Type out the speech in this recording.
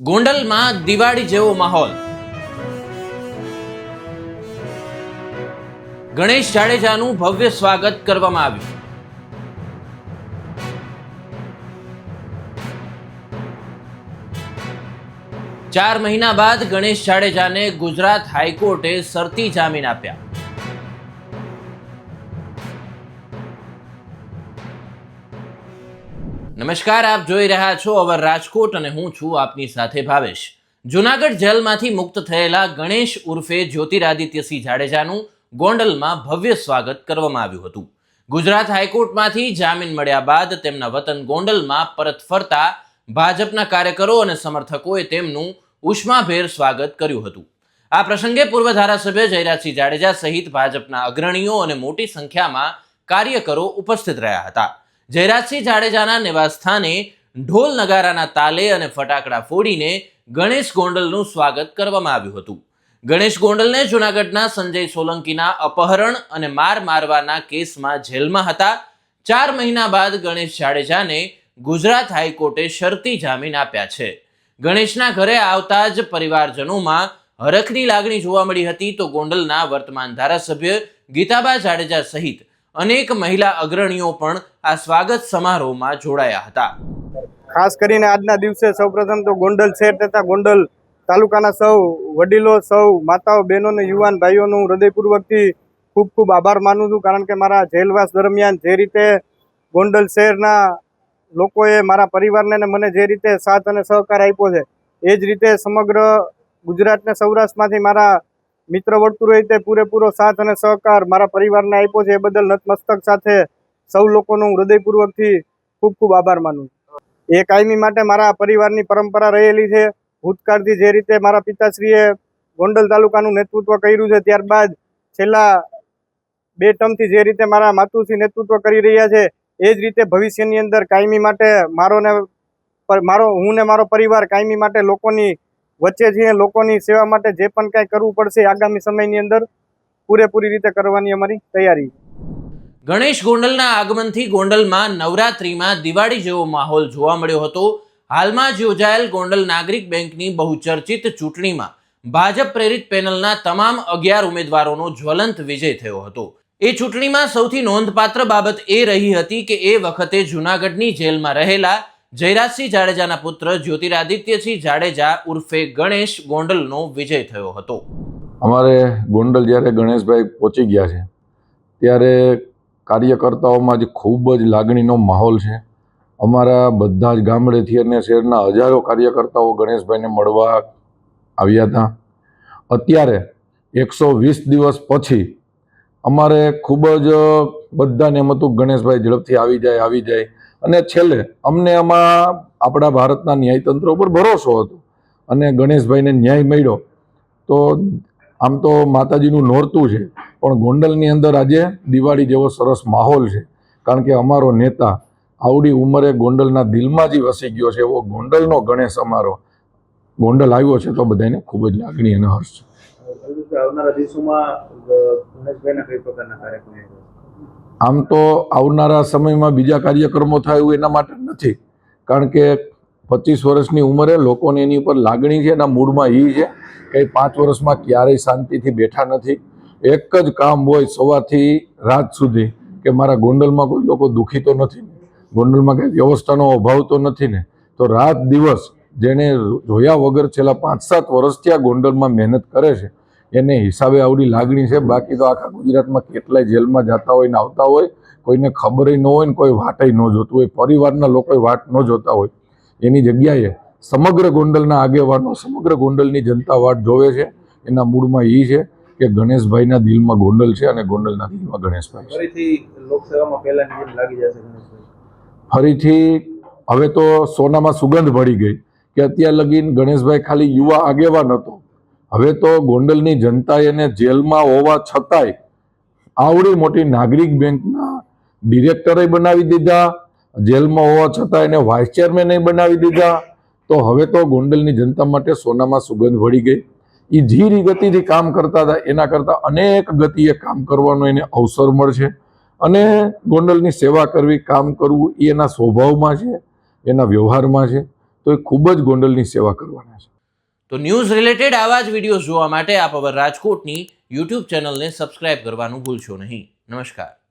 ગોંડલમાં દિવાળી જેવો માહોલ. ગણેશ જાડેજાનું ભવ્ય સ્વાગત કરવામાં આવ્યું. ચાર મહિના બાદ ગણેશ જાડેજાને ગુજરાત હાઈકોર્ટે શરતી જામીન આપ્યા. નમસ્કાર, આપ જોઈ રહ્યા છો અવર રાજકોટ અને હું છું આપની સાથે ભાવેશ. જુનાગઢ જેલમાંથી મુક્ત થયેલા ગણેશ ઉર્ફે જ્યોતિરાદિત્યસિંહ જાડેજાનું ગોંડલમાં ભવ્ય સ્વાગત કરવામાં આવ્યું હતું. ગુજરાત હાઈકોર્ટમાંથી જામીન મળ્યા બાદ તેમના વતન ગોંડલમાં પરત ફરતા ભાજપના કાર્યકરો અને સમર્થકોએ તેમનું ઉષ્માભેર સ્વાગત કર્યું હતું. આ પ્રસંગે પૂર્વ ધારાસભ્ય જયરાજસિંહ જાડેજા સહિત ભાજપના અગ્રણીઓ અને મોટી સંખ્યામાં કાર્યકરો ઉપસ્થિત રહ્યા હતા. જયરાજસિંહ જાડેજાના નિવાસસ્થાને ઢોલ નગારાના તાલે અને ફટાકડા ફોડીને ગણેશ ગોંડલનું સ્વાગત કરવામાં આવ્યું હતું. ગણેશ ગોંડલને જૂનાગઢના સંજય સોલંકીના અપહરણ અને માર મારવાના કેસમાં જેલમાં હતા. ચાર મહિના બાદ ગણેશ જાડેજાને ગુજરાત હાઈકોર્ટે શરતી જામીન આપ્યા છે. ગણેશના ઘરે આવતા જ પરિવારજનોમાં હરખની લાગણી જોવા મળી હતી તો ગોંડલના વર્તમાન ધારાસભ્ય ગીતાબા જાડેજા સહિત અનેક મહિલા અગ્રણીઓ પણ આ સ્વાગત સમારોહમાં જોડાયા હતા. ખાસ કરીને આજના દિવસે સૌપ્રથમ તો ગોંડલ શહેર તથા ગોંડલ તાલુકાના સૌ વડીલો, સૌ માતાઓ, બહેનો અને યુવાન ભાઈઓનું હૃદયપૂર્વકથી ખૂબ ખૂબ આભાર માનું છું. કારણ કે મારા જેલવાસ દરમિયાન જે રીતે ગોંડલ શહેરના લોકોએ મારા પરિવારને મને જે રીતે સાથ અને સહકાર આપ્યો છે, એ જ રીતે સમગ્ર ગુજરાતને સૌરાષ્ટ્રમાંથી મારા મિત્ર વર્તુળોએ તે પૂરેપૂરો સાથ અને સહકાર મારા પરિવારને આપ્યો છે. એ બદલ નતમસ્તક સાથે સૌ લોકોનો હું હૃદયપૂર્વકથી ખૂબ ખૂબ આભાર માનું એ કાયમી માટે મારા પરિવારની પરંપરા રહેલી છે. ભૂતકાળથી જે રીતે મારા પિતાશ્રીએ ગોંડલ તાલુકાનું નેતૃત્વ કર્યું છે, ત્યારબાદ છેલ્લા બે ટર્મથી જે રીતે મારા માતુશ્રી નેતૃત્વ કરી રહ્યા છે, એ જ રીતે ભવિષ્યની અંદર કાયમી માટે મારો ને મારો, હું ને મારો પરિવાર કાયમી માટે લોકોની વચ્ચે જે લોકોની સેવા માટે જે પણ કાંઈ કરવું પડશે આગામી સમયની અંદર, પૂરેપૂરી રીતે કરવાની અમારી તૈયારી ગણેશ ગોંડલના આગમનથી ગોંડલમાં નવરાત્રીમાં દિવાળી જેવો માહોલ જોવા મળ્યો હતો. હાલમાં જ યોજાયેલ ગોંડલ નાગરિક બેંકની બહુચર્ચિત ચૂંટણીમાં ભાજપ પ્રેરિત પેનલના તમામ અગિયાર ઉમેદવારોનો જ્વલંત વિજય થયો હતો. એ ચૂંટણીમાં સૌથી નોંધપાત્ર બાબત એ રહી હતી કે એ વખતે જૂનાગઢની જેલમાં રહેલા જયરાજસિંહ જાડેજાના પુત્ર જ્યોતિરાદિત્યસિંહ જાડેજા ઉર્ફે ગણેશ ગોંડલનો વિજય થયો હતો. અમારે ગોંડલ જ્યારે ગણેશભાઈ પહોંચી ગયા છે, ત્યારે કાર્યકર્તાઓમાં જ ખૂબ જ લાગણીનો માહોલ છે. અમારા બધા જ ગામડેથી અને શહેરના હજારો કાર્યકર્તાઓ ગણેશભાઈને મળવા આવ્યા હતા. અત્યારે એકસો વીસ દિવસ પછી અમારે ખૂબ જ બધાને એમ હતું ગણેશભાઈ ઝડપથી આવી જાય આવી જાય. અને છેલ્લે, અમને આમાં આપણા ભારતના ન્યાયતંત્ર ઉપર ભરોસો હતો. અને ગણેશભાઈને ન્યાય મળ્યો. તો આમ તો માતાજીનું નોરતું છે. પણ ગોંડલની અંદર આજે દિવાળી જેવો સરસ માહોલ છે. કારણ કે અમારો નેતા આવડી ઉંમરે ગોંડલના દિલમાં જ વસી ગયો છે. એવો ગોંડલનો ગણેશ અમારો. ગોંડલ આવ્યો છે તો બધાને ખૂબ જ લાગણી અને હર્ષ છે. આવનારા દિવસોમાં ગણેશભાઈના કઈ પ્રકારના કાર્યક્રમ? આમ તો આવનારા સમયમાં બીજા કાર્યક્રમો થાય એવું એના માટે નથી. કારણ કે પચીસ વર્ષની ઉંમરે લોકોને એની ઉપર લાગણી છે એના મૂળમાં એ છે કે પાંચ વર્ષમાં ક્યારેય શાંતિથી બેઠા નથી. એક જ કામ હોય સવારથી રાત સુધી કે મારા ગોંડલમાં કોઈ લોકો દુઃખી તો નથી ગોંડલમાં કંઈ વ્યવસ્થાનો અભાવ તો નથી ને? તો રાત દિવસ જેણે જોયા વગર છેલ્લા પાંચ સાત વર્ષથી આ ગોંડલમાં મહેનત કરે છે એને હિસાબે આવડી લાગણી છે. બાકી તો આખા ગુજરાતમાં કેટલાય જેલમાં જતા હોય ને આવતા હોય કોઈને ખબર ન હોય ને કોઈ વાટય ન જોતું હોય. પરિવારના લોકો વાટ ન જોતા હોય. એની જગ્યાએ સમગ્ર ગોંડલના આગેવાનો સમગ્ર ગોંડલની જનતા વાટ જોવે છે. એના મૂળમાં એ છે કે ગણેશભાઈના દિલમાં ગોંડલ છે અને ગોંડલના દિલમાં ગણેશભાઈ ફરીથી લોકસેવામાં પહેલાની જેમ લાગી જશે ગણેશભાઈ. ફરીથી હવે તો સોનામાં સુગંધ ભળી ગઈ કે અત્યાર લગીન ગણેશભાઈ ખાલી યુવા આગેવાન હતો. હવે તો ગોંડલની જનતાએ એને જેલમાં હોવા છતાંય આવડી મોટી નાગરિક બેંકના ડિરેક્ટરે બનાવી દીધા, જેલમાં હોવા છતાં એને વાઇસ ચેરમેને બનાવી દીધા. તો હવે તો ગોંડલની જનતા માટે સોનામાં સુગંધ ભળી ગઈ. એ ધીરી ગતિથી કામ કરતા હતા, એના કરતાં અનેક ગતિએ કામ કરવાનો એને અવસર મળશે. અને ગોંડલની સેવા કરવી, કામ કરવું એ એના સ્વભાવમાં છે, એના વ્યવહારમાં છે. તો એ ખૂબ જ ગોંડલની સેવા કરવાના છે. તો ન્યૂઝ રિલેટેડ આવા જ વીડિયો જોવા માટે આપ અવર રાજકોટની યુટ્યુબ ચેનલને સબસ્ક્રાઇબ કરવાનું ભૂલશો નહીં. નમસ્કાર.